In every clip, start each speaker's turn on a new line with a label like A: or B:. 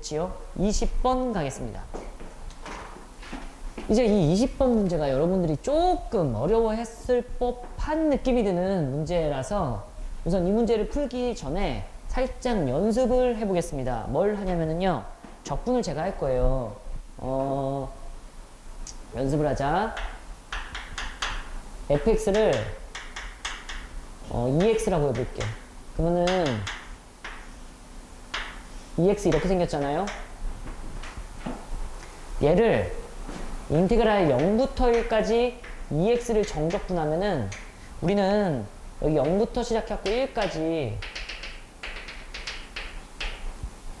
A: 됐지요? 20번 가겠습니다. 이제 이 20번 문제가 여러분들이 조금 어려워했을 법한 느낌이 드는 문제라서 우선 이 문제를 풀기 전에 살짝 연습을 해보겠습니다. 뭘 하냐면은요, 적분을 제가 할 거예요. 어, 연습을 하자. fx를 어, 2x라고 해볼게. 그러면은 2x 이렇게 생겼잖아요. 얘를 인테그랄 0부터 1까지 2x를 정적분하면은 우리는 여기 0부터 시작해갖고 1까지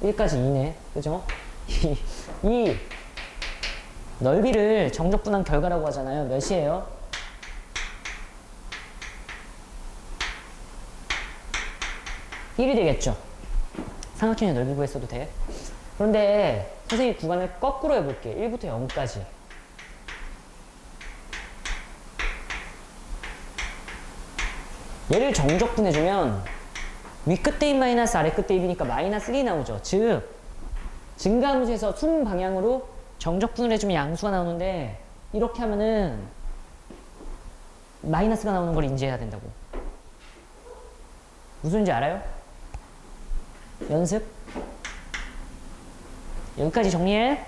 A: 1까지 2네. 그죠? 이 넓이를 정적분한 결과라고 하잖아요. 몇이에요? 일이 되겠죠. 삼각형의 넓이 구했어도 돼. 그런데 선생님이 구간을 거꾸로 해볼게. 1부터 0까지. 얘를 정적분해주면 위 끝대 1 마이너스 아래 끝대 1이니까 마이너스 1이 나오죠. 즉, 증가함수에서 순 방향으로 정적분을 해주면 양수가 나오는데 이렇게 하면은 마이너스가 나오는 걸 인지해야 된다고. 무슨지 알아요? 연습? 여기까지 정리해.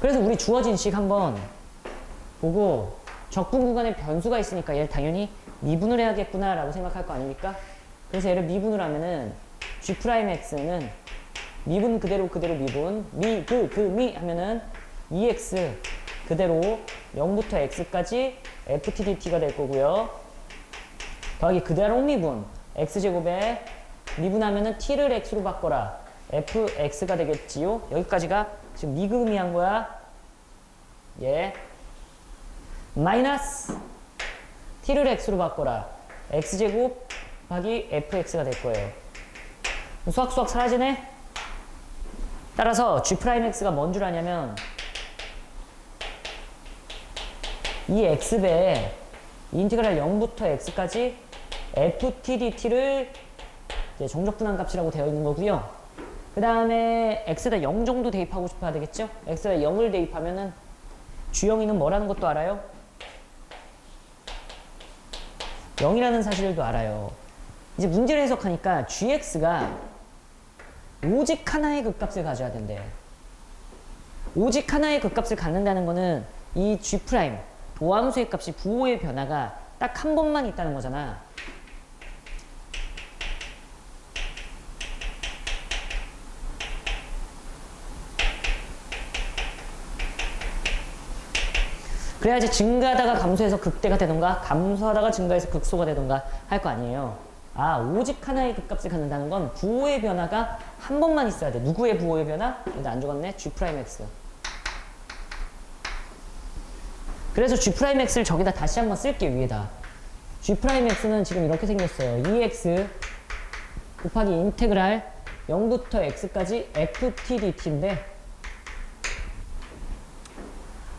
A: 그래서 우리 주어진 식 한번 보고 적분 구간에 변수가 있으니까 얘를 당연히 미분을 해야겠구나 라고 생각할 거 아닙니까? 그래서 얘를 미분을 하면은 g'x는 미분 그대로 그대로 미분 미 그 그 미 하면은 2x 그대로 0부터 x까지 ftdt가 될 거고요. 더하기 그대로 미분 x제곱에 미분하면은 t를 x로 바꿔라 fx가 되겠지요. 여기까지가 지금 미금이한 거야. 예. 마이너스 t를 x로 바꿔라 x제곱 더하기 fx가 될 거예요. 수학수학 사라지네? 따라서 g'x가 뭔 줄 아냐면 이 x배에 인티그랄 0부터 x까지 ftdt를 정적분한 값이라고 되어 있는 거고요. 그 다음에 x에다 0 정도 대입하고 싶어야 되겠죠? x에다 0을 대입하면은 주영이는 뭐라는 것도 알아요? 0이라는 사실도 알아요. 이제 문제를 해석하니까 gx가 오직 하나의 극값을 가져야 된대. 오직 하나의 극값을 갖는다는 거는 이 g' 도함수의 값이 부호의 변화가 딱 한 번만 있다는 거잖아. 그래야지 증가하다가 감소해서 극대가 되던가 감소하다가 증가해서 극소가 되던가 할 거 아니에요. 아 오직 하나의 극값을 갖는다는 건 부호의 변화가 한 번만 있어야 돼. 누구의 부호의 변화? 근데 안 적었네. G'X. 그래서 G'X를 저기다 다시 한번 쓸게 위에다. G'X는 지금 이렇게 생겼어요. 2x 곱하기 인테그랄 0부터 x까지 ftdt인데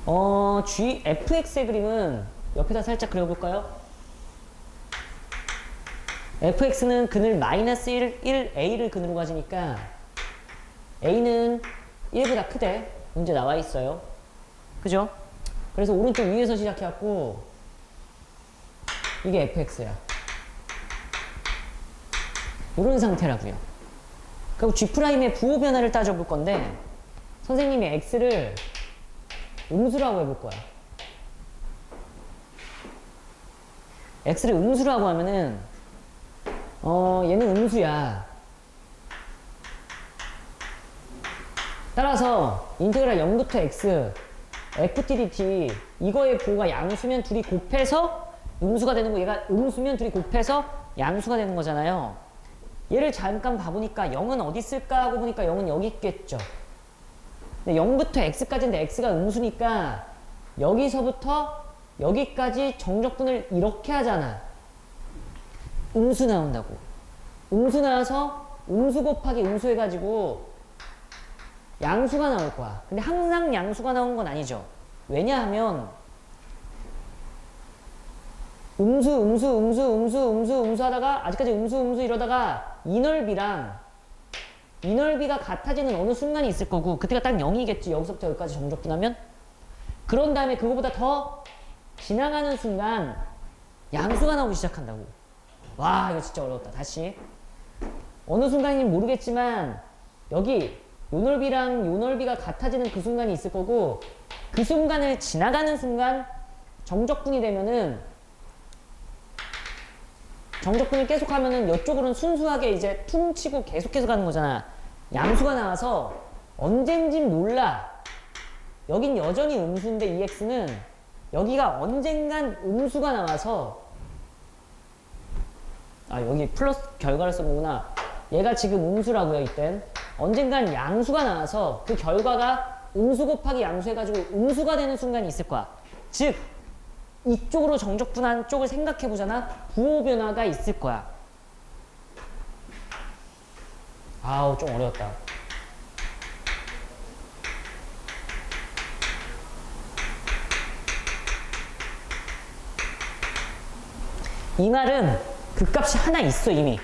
A: 어, G, fx의 그림은 옆에다 살짝 그려볼까요? fx는 근을 마이너스 1, 1a를 근으로 가지니까 a는 1보다 크대. 문제 나와 있어요. 그죠? 그래서 오른쪽 위에서 시작해갖고 이게 fx야. 이런 상태라고요. 그리고 G'의 부호 변화를 따져볼 건데 선생님이 x를 음수라고 해볼 거야. x를 음수라고 하면은 어 얘는 음수야. 따라서 인테그랄 0부터 x ftdt 이거의 부호가 양수면 둘이 곱해서 음수가 되는 거 얘가 음수면 둘이 곱해서 양수가 되는 거잖아요. 얘를 잠깐 봐보니까 0은 어디 있을까 하고 보니까 0은 여기 있겠죠. 근데 0부터 x까지인데 x가 음수니까 여기서부터 여기까지 정적분을 이렇게 하잖아. 음수 나온다고. 음수 나와서 음수 곱하기 음수 해가지고 양수가 나올 거야. 근데 항상 양수가 나오는 건 아니죠. 왜냐하면 음수, 음수, 음수, 음수, 음수, 음수 하다가 아직까지 음수, 음수 이러다가 이 넓이랑 이 넓이가 같아지는 어느 순간이 있을 거고 그때가 딱 0이겠지. 여기서부터 여기까지 정적분하면. 그런 다음에 그거보다 더 지나가는 순간 양수가 나오기 시작한다고. 와 이거 진짜 어려웠다. 다시. 어느 순간인지 모르겠지만 여기 요 넓이랑 요 넓이가 같아지는 그 순간이 있을 거고 그 순간을 지나가는 순간 정적분이 되면은 정적분을 계속 하면은 이쪽으로는 순수하게 이제 퉁 치고 계속해서 가는 거잖아. 양수가 나와서 언젠진 몰라. 여긴 여전히 음수인데 EX는 여기가 언젠간 음수가 나와서 아 여기 플러스 결과를 쓴 거구나. 얘가 지금 음수라고요 이땐. 언젠간 양수가 나와서 그 결과가 음수 곱하기 양수 해가지고 음수가 되는 순간이 있을 거야. 즉 이쪽으로 정적분한 쪽을 생각해 보잖아. 부호 변화가 있을 거야. 아우 좀 어려웠다. 이 말은 그 값이 하나 있어 이미.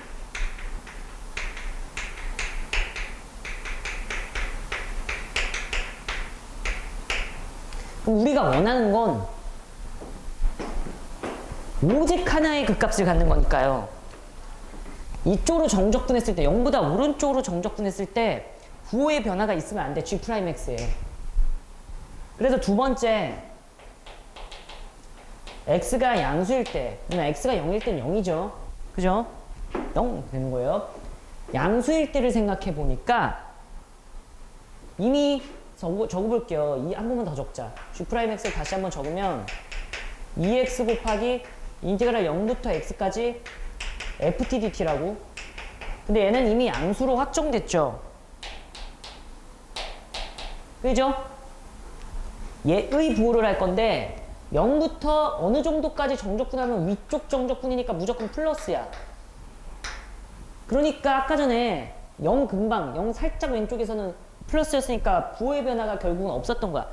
A: 우리가 원하는 건 오직 하나의 극값을 갖는 거니까요. 이쪽으로 정적분했을 때 0보다 오른쪽으로 정적분했을 때 부호의 변화가 있으면 안 돼. G 프라임 X에. 그래서 두 번째 X가 양수일 때, X가 0일 땐 0이죠. 그죠? 0 되는 거예요. 양수일 때를 생각해 보니까 이미 적어, 적어볼게요. 이 한 번만 더 적자. G 프라임 X를 다시 한번 적으면 2x 곱하기 인테그랄 0부터 x까지 ftdt라고. 근데 얘는 이미 양수로 확정됐죠. 그죠? 얘의 부호를 할 건데 0부터 어느 정도까지 정적분 하면 위쪽 정적분이니까 무조건 플러스야. 그러니까 아까 전에 0 금방 0 살짝 왼쪽에서는 플러스였으니까 부호의 변화가 결국은 없었던 거야.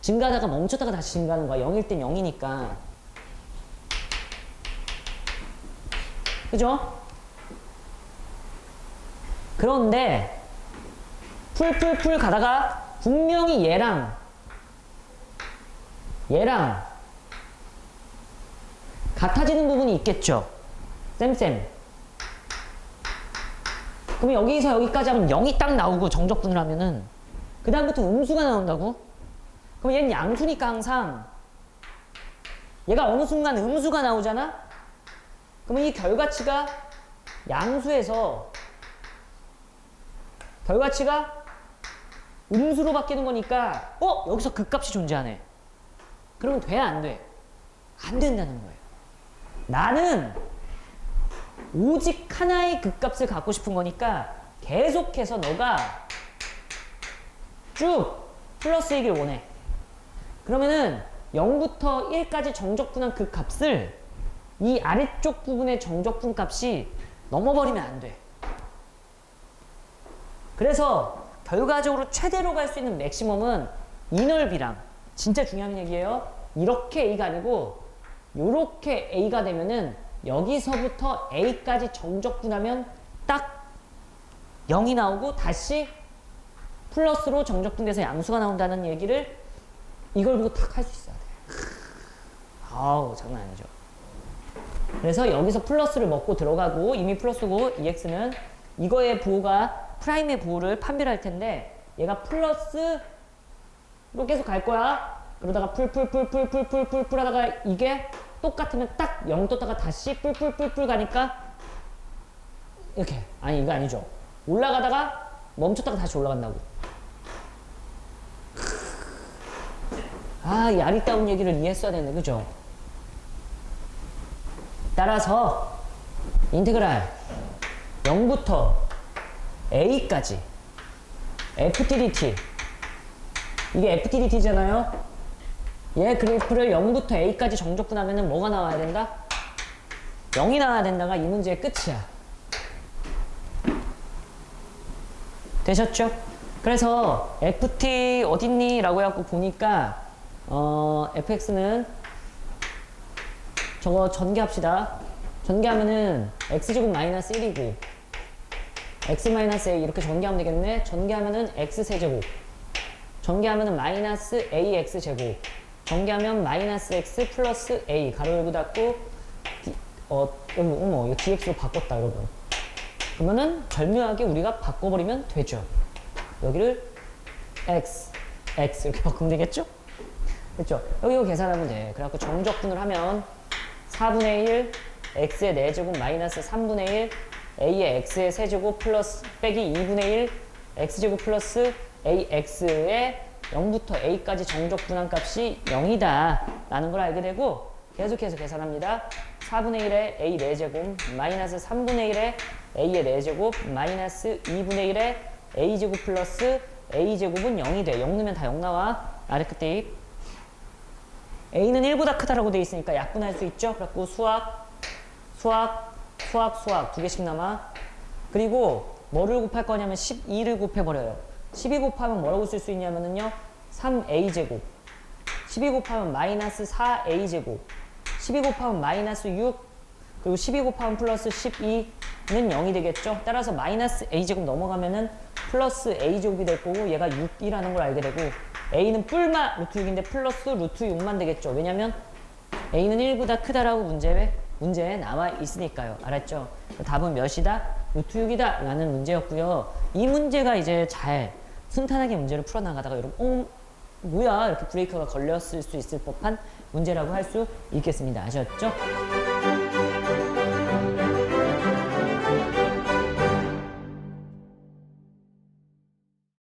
A: 증가하다가 멈췄다가 다시 증가하는 거야. 0일 땐 0이니까. 그죠? 그런데 풀풀풀 가다가 분명히 얘랑 얘랑 같아지는 부분이 있겠죠. 쌤쌤. 그럼 여기서 여기까지 하면 0이 딱 나오고 정적분을 하면은 그 다음부터 음수가 나온다고? 그럼 얘는 양수니까 항상 얘가 어느 순간 음수가 나오잖아? 그러면 이 결과치가 양수에서 결과치가 음수로 바뀌는 거니까 어? 여기서 극값이 존재하네. 그러면 돼? 안 돼? 안 된다는 거예요. 나는 오직 하나의 극값을 갖고 싶은 거니까 계속해서 너가 쭉 플러스이길 원해. 그러면은 0부터 1까지 정적분한 그 값을 이 아래쪽 부분의 정적분 값이 넘어버리면 안 돼. 그래서 결과적으로 최대로 갈 수 있는 맥시멈은 이 넓이랑 진짜 중요한 얘기예요. 이렇게 A가 아니고 이렇게 A가 되면은 여기서부터 A까지 정적분하면 딱 0이 나오고 다시 플러스로 정적분돼서 양수가 나온다는 얘기를 이걸 보고 탁 할 수 있어야 돼. 아우 장난 아니죠. 그래서 여기서 플러스를 먹고 들어가고 이미 플러스고 EX는 이거의 부호가 프라임의 부호를 판별할 텐데 얘가 플러스로 계속 갈 거야. 그러다가 풀풀풀풀풀풀풀 하다가 이게 똑같으면 딱 0 떴다가 다시 풀풀풀풀 가니까 이렇게 아니 이거 아니죠. 올라가다가 멈췄다가 다시 올라간다고. 아, 이 아리따운 얘기를 이해했어야 되는데, 그죠? 따라서, 인테그랄 0부터 a까지 ftdt 이게 ftdt잖아요? 얘 그래프를 0부터 a까지 정적분하면 뭐가 나와야 된다? 0이 나와야 된다가 이 문제의 끝이야. 되셨죠? 그래서 ft 어딨니? 라고 해갖고 보니까 어, fx는 저거 전개합시다. 전개하면은 x제곱 마이너스 1이고 x-a 이렇게 전개하면 되겠네. 전개하면은 x세제곱. 전개하면은 마이너스 ax제곱. 전개하면 마이너스 x 플러스 a. 가로 열고 닫고 디- 어, 어머, 어머, 이거 dx로 바꿨다, 여러분. 그러면은 절묘하게 우리가 바꿔버리면 되죠. 여기를 x, x 이렇게 바꾸면 되겠죠? 그렇죠? 여기 이거 계산하면 돼. 그래갖고 정적분을 하면 4분의 1, x의 4제곱 마이너스 3분의 1, a의 x의 세제곱 플러스 빼기 2분의 1, x제곱 플러스 ax의 0부터 a까지 정적분한 값이 0이다 라는 걸 알게 되고 계속해서 계산합니다. 4분의 1의 a 4제곱 마이너스 3분의 1의 a의 4제곱 마이너스 2분의 1의 a제곱 플러스 a제곱은 0이 돼. 0 넣으면 다 0 나와. 입. A는 1보다 크다라고 돼 있으니까 약분할 수 있죠. 그래갖고 수학, 수학, 수학, 수학 두 개씩 남아. 그리고 뭐를 곱할 거냐면 12를 곱해버려요. 12 곱하면 뭐라고 쓸 수 있냐면은요. 3a제곱. 12 곱하면 마이너스 4a제곱. 12 곱하면 마이너스 6. 그리고 12 곱하면 플러스 12는 0이 되겠죠. 따라서 마이너스 a제곱 넘어가면은 플러스 a제곱이 될 거고 얘가 6이라는 걸 알게 되고 a는 뿔마 루트 6인데 플러스 루트 6만 되겠죠. 왜냐면 a는 1보다 크다라고 문제에 문제에 나와 있으니까요. 알았죠? 그 답은 몇이다? 루트 6이다 라는 문제였고요. 이 문제가 이제 잘 순탄하게 문제를 풀어나가다가 여러분 어 뭐야 이렇게 브레이크가 걸렸을 수 있을 법한 문제라고 할 수 있겠습니다. 아셨죠?